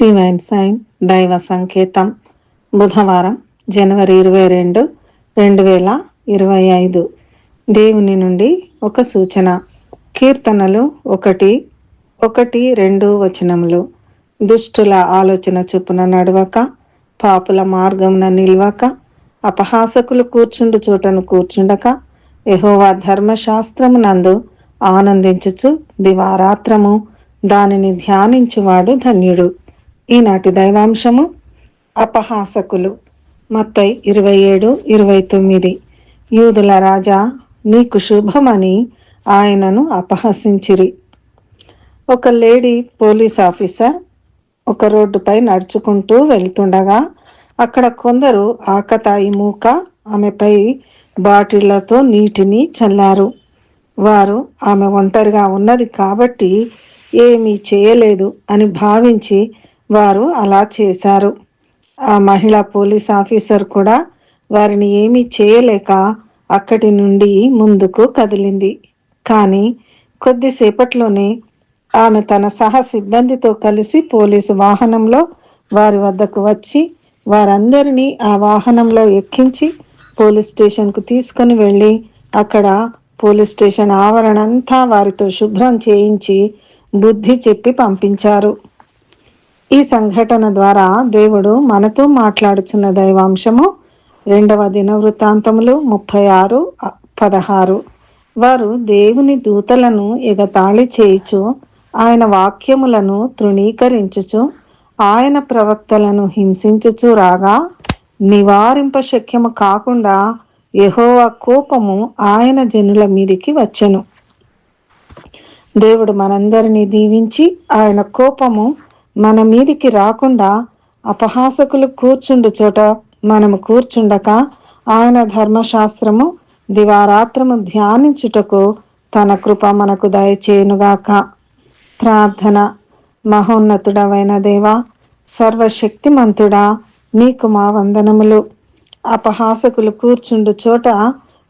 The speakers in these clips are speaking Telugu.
డివైన్ సైన్ దైవ సంకేతం. బుధవారం జనవరి ఇరవై రెండు రెండు వేల ఇరవై ఐదు. దేవుని నుండి ఒక సూచన. కీర్తనలు ఒకటి ఒకటి రెండు వచనములు. దుష్టుల ఆలోచన చొప్పున నడవక పాపుల మార్గమున నిల్వక అపహాసకులు కూర్చుండు చోటను కూర్చుండక యహోవా ధర్మశాస్త్రమునందు ఆనందించుచు దివారాత్రము. దానిని ధ్యానించువాడు ధన్యుడు. ఈనాటి దైవాంశము అపహాసకులు. మత్తై ఇరవై ఏడు ఇరవై తొమ్మిది యూదుల రాజా నీకు శుభమని ఆయనను అపహసించిరి. ఒక లేడీ పోలీస్ ఆఫీసర్ ఒక రోడ్డుపై నడుచుకుంటూ వెళ్తుండగా అక్కడ కొందరు ఆకతాయి మూక ఆమెపై బాటిళ్ళతో నీటిని చల్లారు. వారు ఆమె ఒంటరిగా ఉన్నది కాబట్టి ఏమీ చేయలేదు అని భావించి వారు అలా చేశారు. ఆ మహిళా పోలీస్ ఆఫీసర్ కూడా వారిని ఏమీ చేయలేక అక్కడి నుండి ముందుకు కదిలింది. కానీ కొద్దిసేపట్లోనే ఆమె తన సహ సిబ్బందితో కలిసి పోలీసు వాహనంలో వారి వద్దకు వచ్చి వారందరినీ ఆ వాహనంలో ఎక్కించి పోలీస్ స్టేషన్కు తీసుకుని వెళ్ళి అక్కడ పోలీస్ స్టేషన్ ఆవరణ అంతా వారితో శుభ్రం చేయించి బుద్ధి చెప్పి పంపించారు. ఈ సంఘటన ద్వారా దేవుడు మనతో మాట్లాడుచున్న దైవాంశము రెండవ దిన వృత్తాంతములు ముప్పై ఆరు పదహారు. వారు దేవుని దూతలను ఎగతాళి చేయుచు ఆయన వాక్యములను తృణీకరించుచు ఆయన ప్రవక్తలను హింసించుచు రాగా నివారింప శక్యము కాకుండా యహోవ కోపము ఆయన జనుల మీదికి వచ్చెను. దేవుడు మనందరినీ దీవించి ఆయన కోపము మన మీదికి రాకుండా అపహాసకులు కూర్చుండు చోట మనము కూర్చుండక ఆయన ధర్మశాస్త్రము దివారాత్రము ధ్యానించుటకు తన కృప మనకు దయచేయునుగాక. ప్రార్థన. మహోన్నతుడవైన దేవా సర్వశక్తిమంతుడా నీకు మా వందనములు. అపహాసకులు కూర్చుండు చోట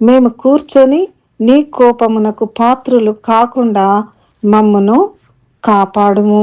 మేము కూర్చొని నీ కోపమునకు పాత్రులు కాకుండా మమ్మును కాపాడుము.